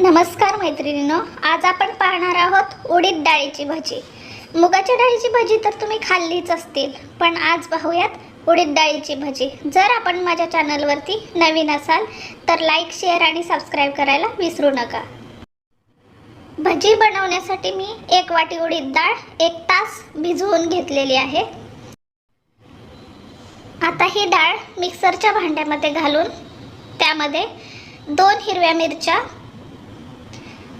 नमस्कार मैत्रिणींनो आज आपण पाहणार आहोत उडीद डाळीची भजी. मुगाच्या डाळीची भजी तर तुम्ही खाल्लीच असतील पण आज पाहूयात उडीद डाळीची भजी. जर आपण माझ्या चॅनलवरती नवीन असाल तर लाईक शेअर आणि सबस्क्राईब करायला विसरू नका. भजी बनवण्यासाठी मी एक वाटी उडीद डाळ एक तास भिजवून घेतलेली आहे. आता ही डाळ मिक्सरच्या भांड्यामध्ये घालून त्यामध्ये दोन हिरव्या मिरच्या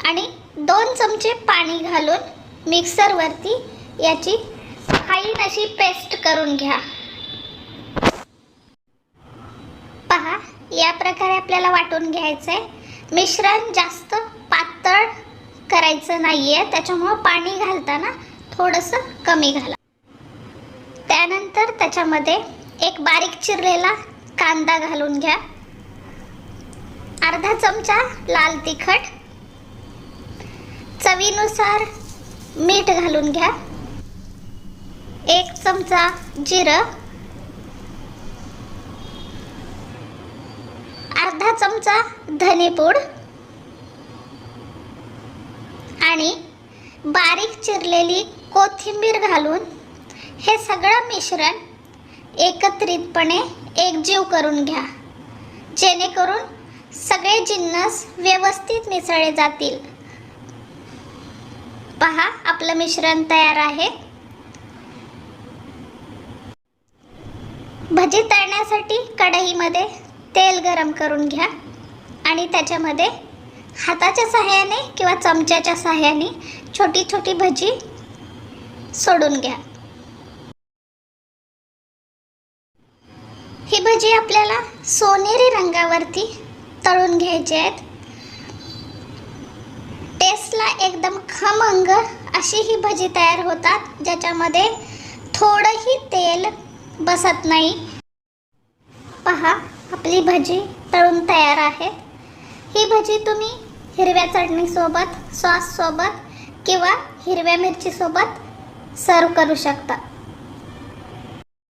आणि दोन चमचे पाणी घालून मिक्सरवरती याची फाईन अशी पेस्ट करून घ्या. पहा या प्रकारे आपल्याला वाटून घ्यायचं आहे मिश्रण जास्त पातळ करायचं नाही आहे त्याच्यामुळं पाणी घालताना थोडंसं कमी घाला. त्यानंतर त्याच्यामध्ये एक बारीक चिरलेला कांदा घालून घ्या. अर्धा चमचा लाल तिखट चवीनुसार मीठ घालून घ्या. एक चमचा जिरं. अर्धा चमचा धनेपूड. आणि बारीक चिरलेली कोथिंबीर घालून हे सगळं मिश्रण एकत्रितपणे एकजीव करून घ्या. जेणेकरून सगळे जिन्नस व्यवस्थित मिसळले जातील. पहा आपलं मिश्रण तयार आहे. भजी तळण्यासाठी कढईमध्ये तेल गरम करून घ्या आणि त्याच्यामध्ये हाताच्या सहाय्याने किंवा चमच्याच्या सहाय्याने छोटी छोटी भजी सोडून घ्या. ही भजी आपल्याला सोनेरी रंगावरती तळून घ्यायची आहेत. एकदम खमंग अशी ही भजी तयार होतात ज्याच्यामध्ये थोडंही तेल बसत नाही. पहा आपली भजी तळून तयार आहे. ही भजी तुम्ही हिरव्या चटणीसोबत सॉससोबत किंवा हिरव्या मिरचीसोबत सर्व करू शकता.